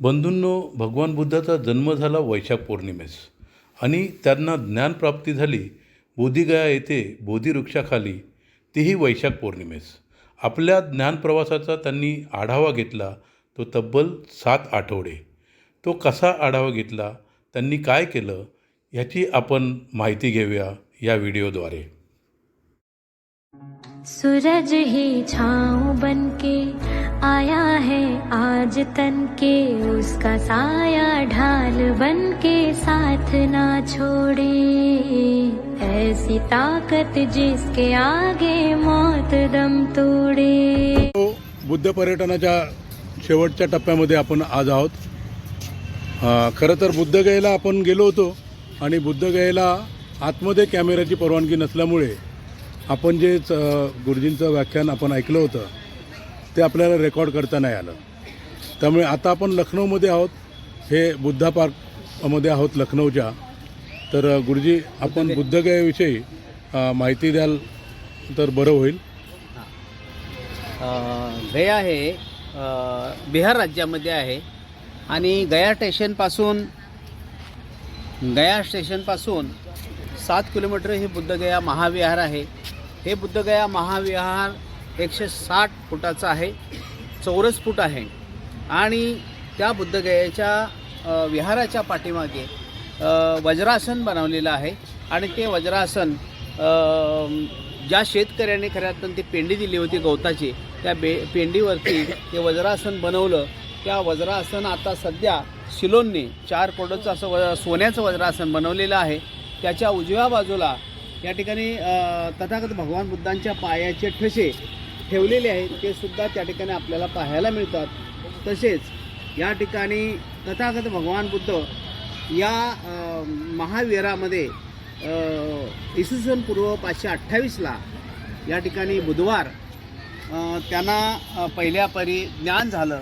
बंधूंनो भगवान बुद्धाचा जन्म झाला वैशाख पौर्णिमेस. आणि त्यांना ज्ञानप्राप्ती झाली बोधिगया येथे बोधिवृक्षाखाली तीही वैशाख पौर्णिमेस. आपल्या ज्ञानप्रवासाचा त्यांनी आढावा घेतला तो तब्बल सात आठवडे. तो कसा आढावा घेतला त्यांनी काय केलं ह्याची आपण माहिती घेऊया या व्हिडिओद्वारे. सूरज ही छाँव आया है आज तन के उसका साया ढाल बन के साथ ना छोड़े। ऐसी ताकत जिसके आगे मौत दम तोड़े। तो बुद्ध पर्यटनाच्या शेवटच्या टप्प्यामध्ये आपण आज आहोत. खरं तर बुद्धगयेला आपण गेलो होतो आणि बुद्धगयेला आतमध्ये कॅमेऱ्याची परवानगी नसल्यामुळे आपण जे गुरुजींचं व्याख्यान आपण ऐकलं होतं ते आपल्याला रेकॉर्ड करता नाही आलं. त्यामुळे आता आपण लखनौमध्ये आहोत. हे बुद्धा पार्कमध्ये आहोत लखनौच्या. तर गुरुजी आपण बुद्धगयेविषयी माहिती द्याल तर बरं होईल. गया हे बिहार राज्यामध्ये आहे. आणि गया स्टेशनपासून गया स्टेशनपासून सात किलोमीटर हे बुद्धगया महाविहार आहे. हे बुद्धगया महाविहार एकशे साठ फुटाचं आहे चौरस फूट आहे. आणि त्या बुद्धगयाच्या विहाराच्या पाठीमागे वज्रासन बनवलेलं आहे. आणि ते वज्रासन ज्या शेतकऱ्याने खऱ्या अर्थानं ती पेंडी दिली होती गवताची त्या बे पेंडीवरती ते वज्रासन बनवलं. त्या वज्रासन आता सध्या शिलोनने चार कोडचं असं व सोन्याचं वज्रासन बनवलेलं आहे. त्याच्या उजव्या बाजूला या ठिकाणी तथागत भगवान बुद्धांच्या पायाचे ठसे ठेवलेले आहेत ते सुद्धा त्या ठिकाणी आपल्याला पाहायला मिळतात. तसेच या ठिकाणी तथागत भगवान बुद्ध या महावीरामध्ये इसवी सन पूर्व पाचशे अठ्ठावीसला या ठिकाणी बुधवार त्यांना पहिल्या परी ज्ञान झालं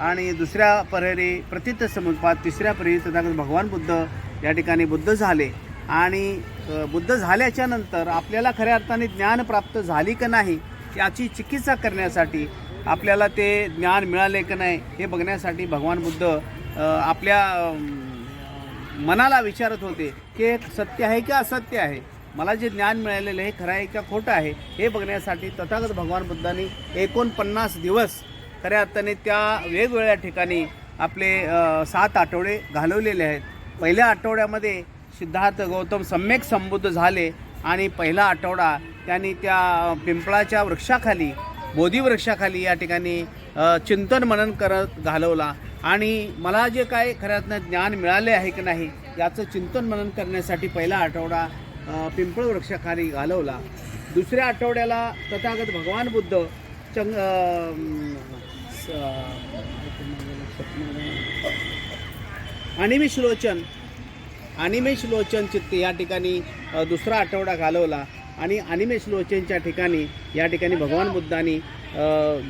आणि दुसऱ्या परेरी प्रथित समुपात तिसऱ्या परी तथागत भगवान बुद्ध या ठिकाणी बुद्ध झाले. आणि बुद्ध झाल्याच्यानंतर आपल्याला खऱ्या अर्थाने ज्ञान प्राप्त झाली का नाही त्याची चिकित्सा करण्यासाठी आपल्याला ते ज्ञान मिळाले की नाही हे बघण्यासाठी भगवान बुद्ध आपल्या मनाला विचारत होते की हे सत्य आहे की असत्य आहे? मला जे ज्ञान मिळालेलं आहे खरं आहे का खोटं आहे? हे बघण्यासाठी तथागत भगवान बुद्धांनी एकोणपन्नास दिवस खऱ्या अर्थाने त्या वेगवेगळ्या ठिकाणी आपले सात आठवडे घालवलेले आहेत. पहिल्या आठवड्यामध्ये सिद्धार्थ गौतम सम्यक संबुद्ध झाले. आणि पहिला आठवडा त्यांनी त्या पिंपळाच्या वृक्षाखाली बोधी वृक्षाखाली या ठिकाणी चिंतन मनन करत घालवला. आणि मला जे काय खऱ्यातनं ज्ञान मिळाले आहे की नाही याचं चिंतन मनन करण्यासाठी पहिला आठवडा पिंपळ वृक्षाखाली घालवला. दुसऱ्या आठवड्याला तथागत भगवान बुद्ध चंग अनिमिषलोचन अनिमेष लोचन चित्ते या ठिकाणी दुसरा आठवडा घालवला. आणि अनिमेश लोचनच्या ठिकाणी या ठिकाणी भगवान बुद्धांनी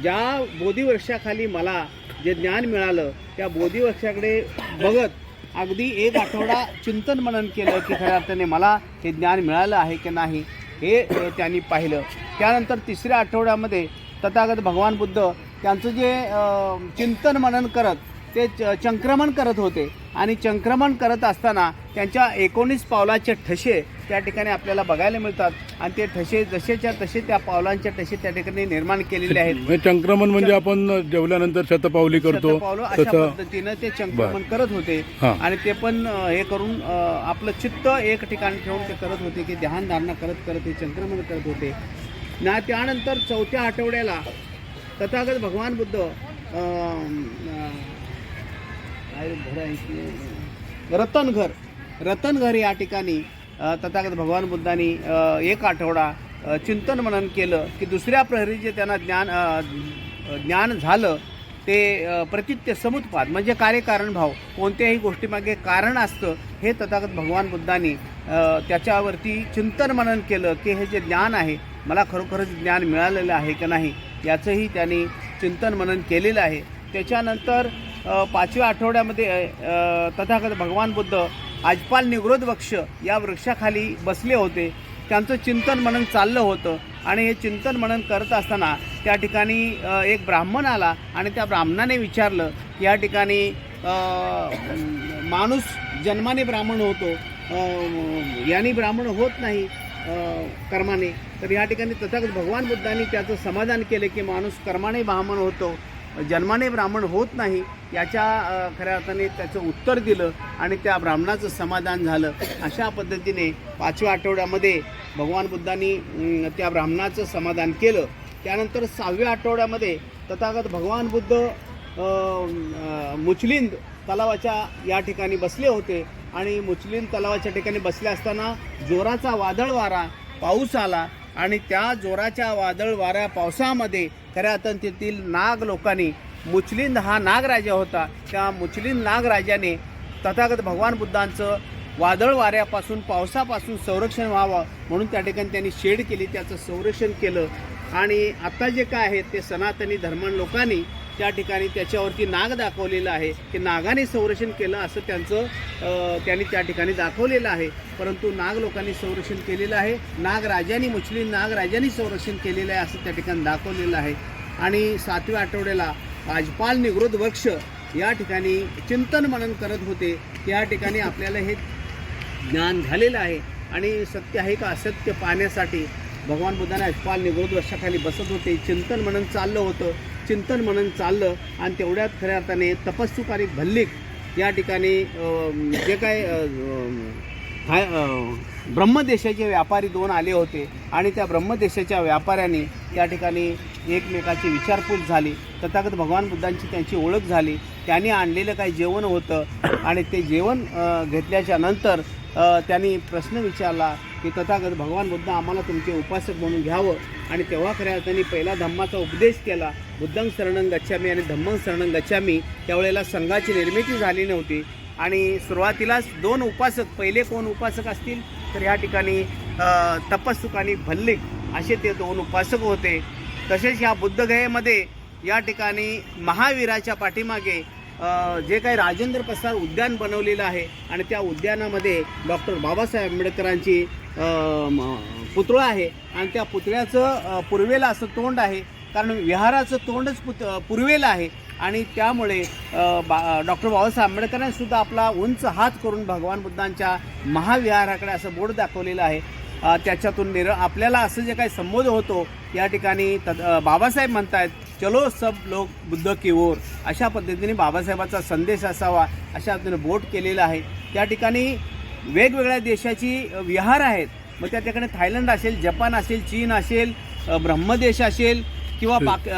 ज्या बोधिवृक्षाखाली मला जे ज्ञान मिळालं त्या बोधिवृक्षाकडे बघत अगदी एक आठवडा चिंतन मनन केलं की खऱ्या अर्थाने मला हे ज्ञान मिळालं आहे की नाही हे त्यांनी पाहिलं. त्यानंतर तिसऱ्या आठवड्यामध्ये तथागत भगवान बुद्ध त्यांचं जे चिंतन मनन करत ते च चंक्रमण करत होते. आणि चंक्रमण करत असताना त्यांच्या एकोणीस पावलाचे ठसे त्या ठिकाणी आपल्याला बघायला मिळतात. आणि ते ठसे जसेच्या तसे त्या पावलांच्या ठसे त्या ठिकाणी निर्माण केलेले आहेत. म्हणजे संक्रमण म्हणजे आपण जेवल्यानंतर शतपावली करतो. अशा पद्धतीनं ते चंक्रमण करत होते. आणि ते पण हे करून आपलं चित्त एक ठिकाणी ठेवून ते करत होते की ध्यान धारणा करत करत हे चंक्रमण करत होते. ना त्यानंतर चौथ्या आठवड्याला तथागत भगवान बुद्ध अम, अ, काय घर आहे की? रतनघर. रतनघर या ठिकाणी तथागत भगवान बुद्धांनी एक आठवडा चिंतन मनन केलं की दुसऱ्या प्रहरी जे त्यांना ज्ञान ज्ञान झालं ते प्रतित्य समुत्पाद म्हणजे कार्यकारण भाव कोणत्याही गोष्टीमागे कारण असतं हे तथागत भगवान बुद्धांनी त्याच्यावरती चिंतन मनन केलं की हे जे ज्ञान आहे मला खरोखरच ज्ञान मिळालेलं आहे का नाही याचंही त्यांनी चिंतन मनन केलेलं आहे. त्याच्यानंतर पाचव्या आठवड्यामध्ये तथागत भगवान बुद्ध आजपाल निग्रोध वृक्ष या वृक्षाखाली बसले होते. त्यांचं चिंतन मनन चाललं होतं आणि हे चिंतन मनन करत असताना त्या ठिकाणी एक ब्राह्मण आला आणि त्या ब्राह्मणाने विचारलं की या ठिकाणी माणूस जन्माने ब्राह्मण होतो याने ब्राह्मण होत नाही कर्माने. तर या ठिकाणी तथागत भगवान बुद्धांनी त्याचं समाधान केलं की माणूस कर्माने ब्राह्मण होतो. जन्माने ब्राह्मण होत नाही याच्या खऱ्या अर्थाने त्याचं उत्तर दिलं आणि त्या ब्राह्मणाचं समाधान झालं. अशा पद्धतीने पाचव्या आठवड्यामध्ये भगवान बुद्धांनी त्या ब्राह्मणाचं समाधान केलं. त्यानंतर सहाव्या आठवड्यामध्ये तथागत भगवान बुद्ध मुचलिंद तलावाच्या या ठिकाणी बसले होते आणि मुचलिंद तलावाच्या ठिकाणी बसले असताना जोराचा वादळ वारा पाऊस आला आणि त्या जोराच्या वादळ वाऱ्या पावसामध्ये खऱ्या अर्थाने तेथील नाग लोकांनी मुचलिंद हा नागराजा होता. त्या मुचलिंद नागराजाने तथागत भगवान बुद्धांचं वादळ वाऱ्यापासून पावसापासून संरक्षण व्हावं म्हणून त्या ठिकाणी त्यांनी शेड केली त्याचं संरक्षण केलं. आणि आता जे काय आहे ते सनातनी धर्म लोकांनी त्या ठिकाणी त्याच्यावरती नाग दाखवलेलं आहे की नागाने संरक्षण केलं असं त्यांचं त्यांनी त्या ठिकाणी दाखवलेलं आहे. परंतु नाग लोकांनी संरक्षण केलेलं आहे नागराजांनी मुस्लिम नागराजांनी संरक्षण केलेलं आहे असं त्या ठिकाणी दाखवलेलं आहे. आणि सातव्या आठवड्याला राजपाल निवृत्त वृक्ष या ठिकाणी चिंतन मनन करत होते. त्या ठिकाणी आपल्याला हे ज्ञान झालेलं आहे. आणि सत्य आहे का? असत्य पाहण्यासाठी भगवान बुद्धाने अजपाल निवृत्त वर्षाखाली बसत होते. चिंतन मनन चाललं होतं. चिंतन म्हणून चाललं आणि तेवढ्यात खऱ्या अर्थाने तपस्सुकारी भल्लिक या ठिकाणी जे काय हाय ब्रह्मदेशाचे व्यापारी दोन आले होते आणि त्या ब्रह्मदेशाच्या व्यापाऱ्यांनी त्या ठिकाणी एकमेकाची विचारपूस झाली. तथागत भगवान बुद्धांची त्यांची ओळख झाली. त्यांनी आणलेलं काही जेवण होतं आणि ते जेवण घेतल्याच्या नंतर त्यांनी प्रश्न विचारला की तथागत भगवान बुद्ध आम्हाला तुमचे उपासक म्हणून घ्यावं. आणि तेव्हा खऱ्या त्यांनी पहिला धम्माचा उपदेश केला. बुद्धं शरणं गच्छामी आणि धम्मं शरणं गच्छामी त्यावेळेला संघाची निर्मिती झाली नव्हती. आणि सुरुवातीलाच दोन उपासक पहिले कोण उपासक असतील? तर या ठिकाणी तपस्सुक आणि भल्लिक असे ते दोन उपासक होते. तसेच ह्या बुद्धगयेमध्ये या ठिकाणी महावीराच्या पाठीमागे जे काही राजेंद्र प्रसाद उद्यान बनवलेलं आहे आणि त्या उद्यानामध्ये डॉक्टर बाबासाहेब आंबेडकरांची पुतळा आहे. आणि त्या पुतळ्याचं पूर्वेला असं तोंड आहे. कारण विहाराचं तोंडच पुत पूर्वेला आहे. आणि त्यामुळे बा डॉक्टर बाबासाहेब आंबेडकरांनी सुद्धा आपला उंच हात करून भगवान बुद्धांच्या महाविहाराकडे असं बोर्ड दाखवलेलं आहे. त्याच्यातून निर आपल्याला असं जे काही संबोध होतो या ठिकाणी तद बाबासाहेब म्हणतायत चलो सब लोक बुद्ध की ओर. अशा पद्धतीने बाबासाहेबाचा संदेश असावा अशा पद्धतीने बोट केलेला आहे. त्या ठिकाणी वेगवेगळ्या देशाची विहार आहेत. मग त्या ठिकाणी थायलंड असेल जपान असेल चीन असेल ब्रह्मदेश असेल किंवा पाक अ,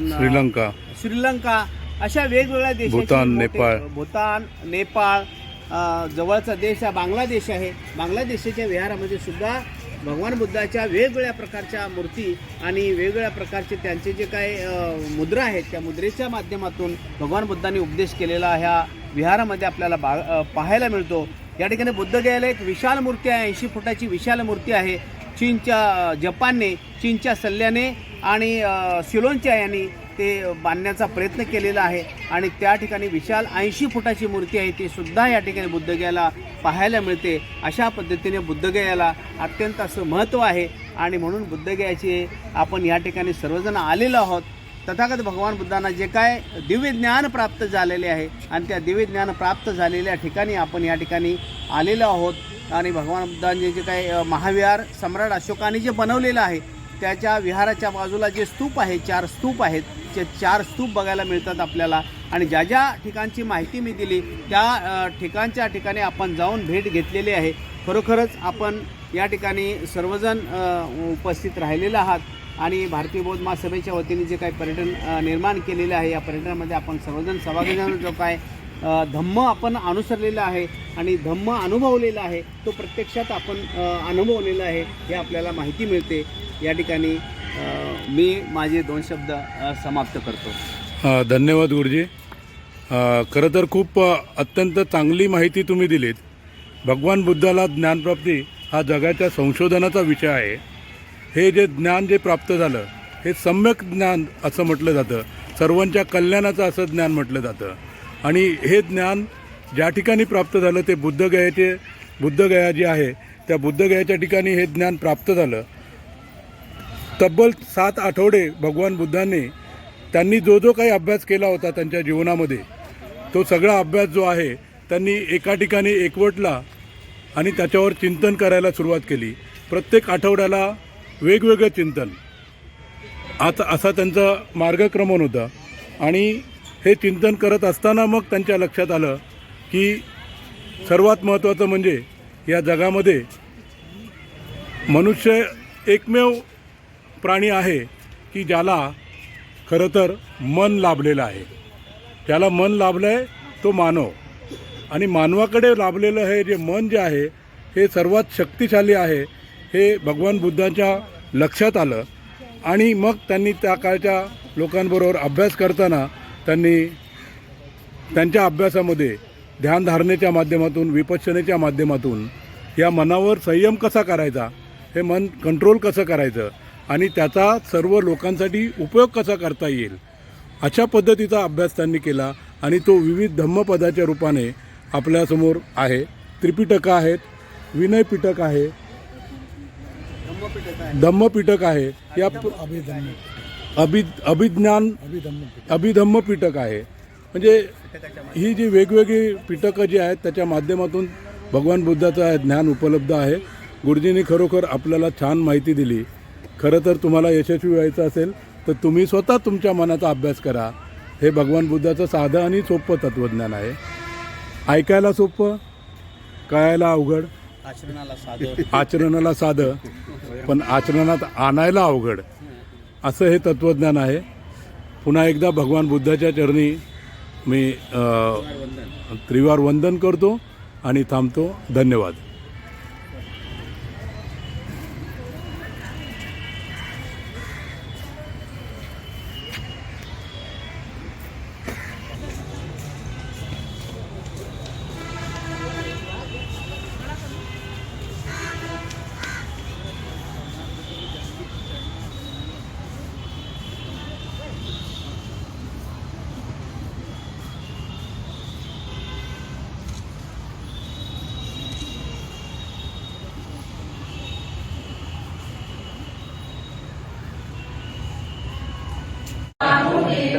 न- श्रीलंका. श्रीलंका अशा वेगवेगळ्या देशाची भूतान, मोठे- नेपाळ. भूतान नेपाळ अ, जवळचा देश हा बांगलादेश आहे. बांगलादेशाच्या विहारामध्ये सुद्धा भगवान बुद्धाच्या वेगवेगळ्या प्रकारच्या मूर्ती आणि वेगवेगळ्या प्रकारचे त्यांचे जे काय अ, मुद्रा आहेत त्या मुद्रेच्या माध्यमातून भगवान बुद्धांनी उपदेश केलेला ह्या विहारामध्ये आपल्याला बा अ, पाहायला मिळतो. या ठिकाणी बुद्धगयाला एक विशाल मूर्ती आहे. ऐंशी फुटाची विशाल मूर्ती आहे. चीनच्या अ, जपानने चीनच्या सल्ल्याने आणि सिलोनच्या यांनी ते बांधण्याचा प्रयत्न केलेला आहे. आणि त्या ठिकाणी विशाल ऐंशी फुटाची मूर्ती आहे ती सुद्धा या ठिकाणी बुद्धगयाला पाहायला मिळते. अशा पद्धतीने बुद्धगयाला अत्यंत असं महत्त्व आहे. आणि म्हणून बुद्धगयाचे आपण या ठिकाणी सर्वजण आलेलो आहोत. तथागत भगवान बुद्धांना जे काय दिव्य ज्ञान प्राप्त झालेले आहे आणि त्या दिव्य ज्ञान प्राप्त झालेल्या ठिकाणी आपण या ठिकाणी आलेलो आहोत. आणि भगवान बुद्धांचे जे काही महाविहार सम्राट अशोकाने जे बनवलेलं आहे त्याच्या विहाराच्या बाजूला जे स्तूप आहे चार स्तूप आहेत ते चार स्तूप बघायला मिळतात आपल्याला. आणि ज्या ज्या ठिकाणची माहिती मी दिली त्या ठिकाणच्या ठिकाणी आपण जाऊन भेट घेतलेली आहे. खरोखरच आपण या ठिकाणी सर्वजण उपस्थित राहिलेलं आहात आणि भारतीय बौद्ध महासभेच्या वतीने जे काही पर्यटन निर्माण केलेलं आहे या पर्यटनामध्ये आपण सर्वजण सहभागी झालो जो काय धम्म आपण अनुसरलेला आहे आणि धम्म अनुभवलेला आहे तो प्रत्यक्षात आपण अनुभवलेला आहे हे आपल्याला माहिती मिळते. या ठिकाणी मी माझे दोन शब्द समाप्त करतो. धन्यवाद गुरुजी. खरं तर खूप अत्यंत चांगली माहिती तुम्ही दिलीत. भगवान बुद्धाला ज्ञानप्राप्ती हा जगाच्या संशोधनाचा विषय आहे. हे जे ज्ञान जे प्राप्त झालं हे सम्यक ज्ञान असं म्हटलं जातं. सर्वांच्या कल्याणाचं असं ज्ञान म्हटलं जातं. आणि हे ज्ञान ज्या ठिकाणी प्राप्त झालं ते बुद्धगयाचे बुद्धगया जी आहे त्या बुद्धगयाच्या ठिकाणी हे ज्ञान प्राप्त झालं. तब्बल सात आठवडे भगवान बुद्धांनी त्यांनी जो जो काही अभ्यास केला होता त्यांच्या जीवनामध्ये तो सगळा अभ्यास जो आहे त्यांनी एका ठिकाणी एकवटला आणि त्याच्यावर चिंतन करायला सुरुवात केली. प्रत्येक आठवड्याला वेगवेगळं चिंतन. आता असा त्यांचा मार्गक्रमण होता. आणि हे चिंतन करत असताना मग त्यांच्या लक्षात आलं की सर्वात महत्त्वाचं म्हणजे या जगामध्ये मनुष्य एकमेव प्राणी आहे की ज्याला खरं तर मन लाभलेलं आहे. त्याला मन लाभलं आहे तो मानव. आणि मानवाकडे लाभलेलं हे जे मन जे आहे हे सर्वात शक्तिशाली आहे हे भगवान बुद्धांच्या लक्षात आलं. आणि मग त्यांनी त्या काळच्या लोकांबरोबर अभ्यास करताना त्यांनी त्यांच्या अभ्यासामध्ये ध्यानधारणेच्या माध्यमातून विपश्यनेच्या माध्यमातून या मनावर संयम कसा करायचा हे मन कंट्रोल कसं करायचं आणि त्याचा सर्व लोकांसाठी उपयोग कसा करता येईल अशा पद्धतीचा अभ्यास त्यांनी केला आणि तो विविध धम्मपदाच्या रूपाने आपल्यासमोर आहे. त्रिपिटकं आहेत विनयपिटक आहे धम्मपिटक आहे या अभि अभिज्ञान अभिधम्म पिटक आहे. म्हणजे ही जी वेगवेगळी पिटकं जी आहेत त्याच्या माध्यमातून भगवान बुद्धाचं ज्ञान उपलब्ध आहे. गुरुजींनी खरोखर आपल्याला छान माहिती दिली. खरं तर तुम्हाला यशस्वी व्हायचं असेल तर तुम्ही स्वतः तुमच्या मनाचा अभ्यास करा. हे भगवान बुद्धाचं साधं आणि सोपं तत्त्वज्ञान आहे. ऐकायला सोपं कळायला अवघड आचरणाला साधं. आचरणाला साधं पण आचरणात आणायला अवघड. असं हे तत्त्वज्ञान आहे. पुन्हा एकदा भगवान बुद्धाच्या चरणी मी त्रिवार वंदन करतो आणि थांबतो. धन्यवाद. і